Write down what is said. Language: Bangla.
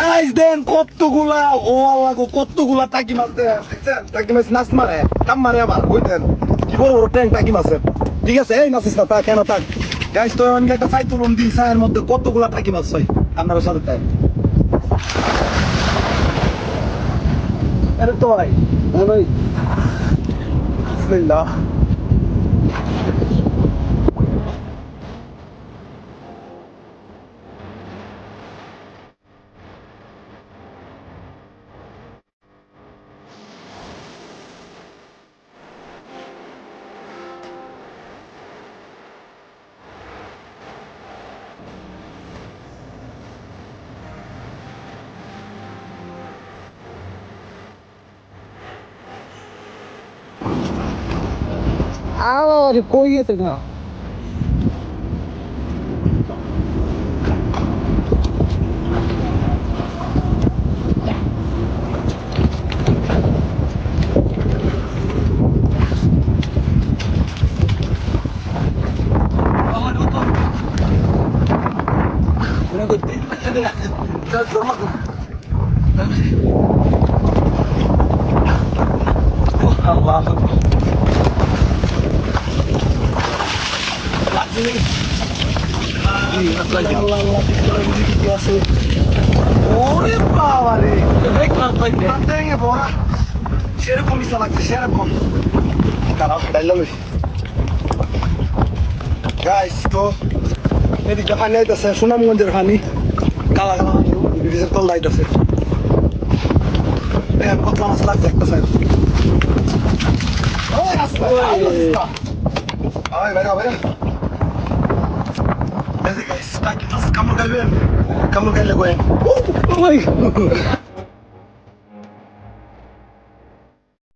গাইস দেন কতগুলা ও আল্লাহ গো কতগুলা টাকি মাছ দেন দেখছেন? টাকি মাছ নাচ মারে, কাম মারে আবার দেন কি বড় বড় ট্যাঙ্ক টাকি মাছের ঠিক আছে? এই নাচিস না তা কেন তাক গাইস তো আমি একটা ফাইট তুলুন দিই সায়ের মধ্যে কতগুলা টাকি মাছ হয় আপনারা সাথে তাই আরে তো ভাই ভাই বিসমিল্লাহ। আরে কই গেছে না Allah আল্লাহ আল্লাহ ভিতরে বুঝি কি ওরে বাবা রে ভেঙে পড়া সেরকম ইসা লাগছে সেরকম দাঁড়াও ডাইলাম গাইস তো এদিকে পানি আইতেছে সুনামগঞ্জের পানি কালা কালা ব্রিজের তল আইতেছে কত মাছ লাগছে একটা সাইড ওই আসতে ওই Así que está aquí, estamos calvando. Estamos calvando. Oh, oh my.